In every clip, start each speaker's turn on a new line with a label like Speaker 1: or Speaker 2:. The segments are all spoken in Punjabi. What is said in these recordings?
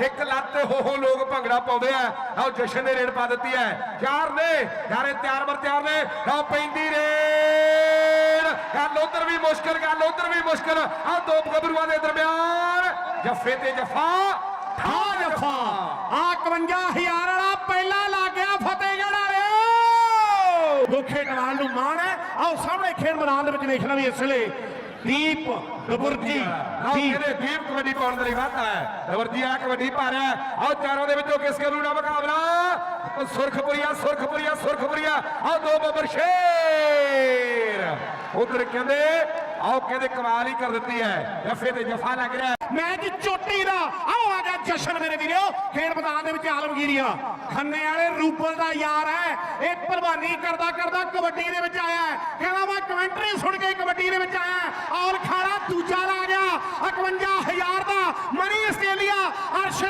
Speaker 1: ਇੱਕ ਲੱਤ ਤੇ ਹੋ ਹੋ ਲੋਕ ਭੰਗੜਾ ਪਾਉਂਦੇ ਆ। ਆਓ ਜਸ਼ਨ ਨੇ ਰੇਡ ਪਾ ਦਿੱਤੀ ਹੈ। ਚਾਰ ਨੇ ਯਾਰੇ ਤਿਆਰ ਬਰ ਤਿਆਰ ਨੇ। ਆਓ ਪੈਂਦੀ ਰੇਡ। ਗੱਲ ਉਧਰ ਵੀ ਮੁਸ਼ਕਲ ਗੱਲ ਉਧਰ ਵੀ ਮੁਸ਼ਕਲ। ਆ ਦੋ ਗੱਭਰੂਆਂ ਦੇ ਦਰਮਿਆਨ। ਜੱਫੇ ਤੇ ਜਫਾ
Speaker 2: ਠਾ ਜਫਾ। ਆ 51000 ਵਾਲਾ ਪਹਿਲਾ ਲੱਗ ਗਿਆ ਫਤਿਹਗੜ੍ਹ ਵਾਲਿਓ। ਦੁੱਖੇ ਕਨਾਲ ਨੂੰ ਮਾਣ ਹੈ। ਆਓ ਸਾਹਮਣੇ ਖੇਡ ਮੈਦਾਨ ਦੇ ਵਿੱਚ ਦੇਖਣਾ ਵੀ ਇਸ ਵੇਲੇ ਦੀਪ
Speaker 1: ਆਓ
Speaker 2: ਦੀਪ।
Speaker 1: ਕਹਿੰਦੇ ਦੀਪ ਕਬੱਡੀ ਪਾਉਣ ਦੇ ਲਈ ਵਾਧਾ ਹੈ। ਦਵਰਜੀ ਆ ਕਬੱਡੀ ਪਾ ਰਿਹਾ ਹੈ। ਆਓ ਚਾਰੋਂ ਦੇ ਵਿੱਚੋਂ ਕਿਸ ਕਰੂ ਦਾ ਮੁਕਾਬਲਾ? ਸੁਰਖਪੁਰੀਆ ਸੁਰਖਪੁਰੀਆ ਸੁਰਖਪੁਰੀਆ। ਆਓ ਦੋ ਬੱਬਰ ਸ਼ੇਰ। ਉਧਰ ਕਹਿੰਦੇ ਆਓ ਕਹਿੰਦੇ ਕਮਾਲ ਹੀ ਕਰ ਦਿੱਤੀ ਹੈ। ਜੱਫੇ ਤੇ ਜਫਾ ਲੱਗ ਰਿਹਾ।
Speaker 2: ਮੈਚ ਚੋਟੀ ਦਾ। ਆਓ ਆ ਗਿਆ ਜਸ਼ਨ ਮੇਰੇ ਵੀਰੋ। ਖੇਡ ਮੈਦਾਨ ਦੇ ਵਿੱਚ ਆਲਮਗੀਰੀਆ। ਖੰਨੇ ਵਾਲੇ ਰੂਪਲ ਦਾ ਯਾਰ ਹੈ। ਇਹ ਭਲਵਾਨੀ ਕਰਦਾ ਕਰਦਾ ਕਬੱਡੀ ਦੇ ਵਿੱਚ ਆਇਆ ਹੈ। ਕਹਿੰਦਾ ਮੈਂ ਕਮੈਂਟਰੀ ਸੁਣ ਕੇ ਕਬੱਡੀ ਦੇ ਵਿੱਚ ਆਇਆ ਹਾਂ। ਔਰ ਖਾੜਾ ਦੂਜਾ ਲਾ ਗਿਆ 51000 ਦਾ ਮਨੀ ਆਸਟ੍ਰੇਲੀਆ ਅਰਸ਼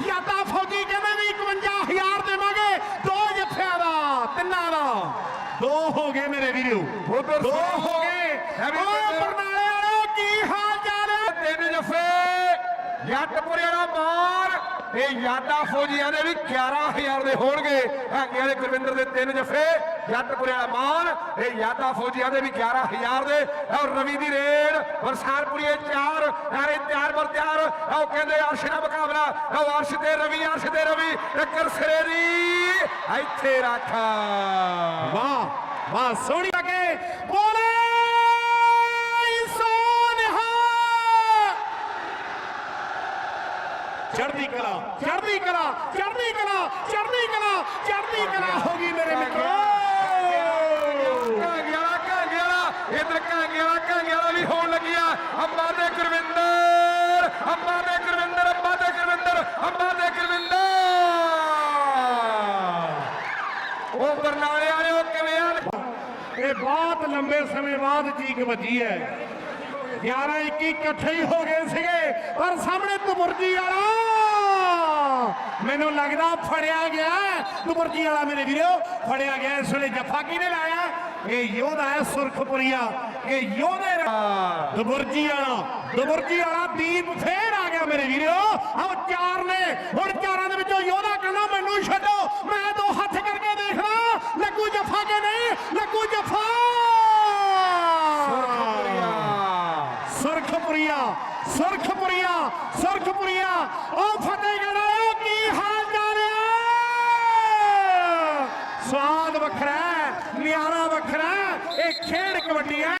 Speaker 2: ਆਸਟ੍ਰੇਲੀਆ ਯਾਦਾ ਫੌਜੀ ਕਹਿੰਦੇ ਵੀ 51000 ਦੇਵਾਂਗੇ। ਦੋ ਜੱਫਿਆਂ ਦਾ ਤਿੰਨਾਂ ਦਾ। ਦੋ ਹੋ ਗਏ ਮੇਰੇ ਵੀਰੋ।
Speaker 1: ਉੱਧਰ
Speaker 2: ਦੋ। ਹੋ ਗਏ।
Speaker 1: ਕਹਿੰਦੇ-
Speaker 2: ਬਰਨਾਲੇ ਵਾਲਿਓ ਕੀ ਹਾਲ ਚਾਲ ਹੈ?
Speaker 1: ਤਿੰਨ ਜੱਫੇ ਜੱਟਪੁਰੇ ਵਾਲਾ ਇਹ ਯਾਦਾ ਫੌਜੀਆਂ ਦੇ ਵੀ 11000 ਦੇ ਹੋਣਗੇ। ਹੈਗੇ ਵਾਲੇ ਗੁਰਵਿੰਦਰ ਦੇ ਤਿੰਨ ਜੱਫੇ, ਜੱਟਪੁਰੇ ਵਾਲਾ ਮਾਰ ਇਹ ਯਾਦਾ ਫੌਜੀਆਂ ਦੇ ਵੀ 11000 ਦੇ। ਔਰ ਰਵੀ ਦੀ ਰੇਡ ਵਰਸਾਰਪੁਰੀਏ ਚਾਰ ਨਾਰੇ ਤਿਆਰ ਬਰ ਤਿਆਰ। ਆਓ ਕਹਿੰਦੇ ਅਰਸ਼ ਦਾ ਮੁਕਾਬਲਾ। ਆਓ ਅਰਸ਼ ਤੇ ਰਵੀ, ਅਰਸ਼ ਤੇ ਰਵੀ। ਟੱਕਰ ਸਿਰੇ ਇੱਥੇ ਰਾਖਾ।
Speaker 2: ਵਾਹ ਵਾਹ, ਸੋਹਣੀ ਲੱਗੇ। ਚੜ੍ਹਦੀ ਕਲਾ ਚੜ੍ਹਦੀ ਕਲਾ ਚੜ੍ਹਦੀ ਕਲਾ ਚੜ੍ਹਦੀ ਕਲਾ ਚੜ੍ਹਦੀ ਕਲਾ। ਹੋ ਗਈ ਮੇਰੇ ਮਿੱਤਰੋ।
Speaker 1: ਕਾਂਗੇ ਵਾਲਾ ਕਾਂਗੇ ਵਾਲਾ ਇਧਰ ਕਾਂਗੇ ਵਾਲਾ ਕਾਂਗੇ ਵਾਲਾ ਵੀ ਹੋਣ ਲੱਗਿਆ ਅੰਮਾ ਦੇ ਗੁਰਵਿੰਦਰ ਅੰਮਾ ਦੇ ਗੁਰਵਿੰਦਰ ਅੰਮਾ ਦੇ ਗੁਰਵਿੰਦਰ ਅੰਮਾ ਦੇ ਗੁਰਵਿੰਦਰ। ਉਹ ਬਰਨਾਲੇ ਵਾਲੇ ਉਹ ਕਿਵੇਂ ਆ?
Speaker 2: ਇਹ ਬਹੁਤ ਲੰਬੇ ਸਮੇਂ ਬਾਅਦ ਚੀਕ ਵੱਜੀ ਹੈ। 11 21 ਇਕੱਠੇ ਹੀ ਹੋ ਗਏ ਸੀਗੇ ਪਰ ਸਾਹਮਣੇ ਤੁਬਰਜੀ ਵਾਲਾ! ਮੈਨੂੰ ਲੱਗਦਾ ਫੜਿਆ ਗਿਆ ਤੁਬਰਜੀ ਵਾਲਾ ਮੇਰੇ ਵੀਰੋ ਫੜਿਆ ਗਿਆ ਇਸ ਵੇਲੇ ਜੱਫਾ ਕਿਹਨੇ ਲਾਇਆ? ਇਹ ਯੋਧਾ ਹੈ ਸੁਰਖਪੁਰੀਆ। ਇਹ ਯੋਧੇ ਦੁਬਰਜੀ ਵਾਲਾ ਦੁਬਰਜੀ ਵਾਲਾ ਦੀਪ ਫੇਰ ਆ ਗਿਆ ਮੇਰੇ ਵੀਰੋ। ਆਹ ਚਾਰ ਨੇ ਹੁਣ ਚਾਰਾਂ ਦੇ ਵਿੱਚੋਂ ਯੋਧਾ ਕਹਿੰਦਾ ਮੈਨੂੰ ਛੱਡੋ ਮੈਂ ਦੋ ਹੱਥ ਕਰਕੇ ਦੇਖਣਾ ਲੱਗੂ ਜੱਫਾ ਕਿ ਨਹੀਂ ਲੱਗੂ ਜੱਫਾ ਸੁਰਖਪੁਰੀਆ ਸੁਰਖਪੁਰੀਆ ਸੁਰਖਪੁਰੀਆ। ਉਹ ਫਤਿਹਗੜ੍ਹ ਵਾਲਿਓ, ਕੀ ਹਾਲ ਚਾਲ ਹੈ ਸਵਾਦ ਵੱਖਰਾ ਨਿਆਰਾ ਵੱਖਰਾ ਇਹ ਖੇਡ ਕਬੱਡੀ ਹੈ।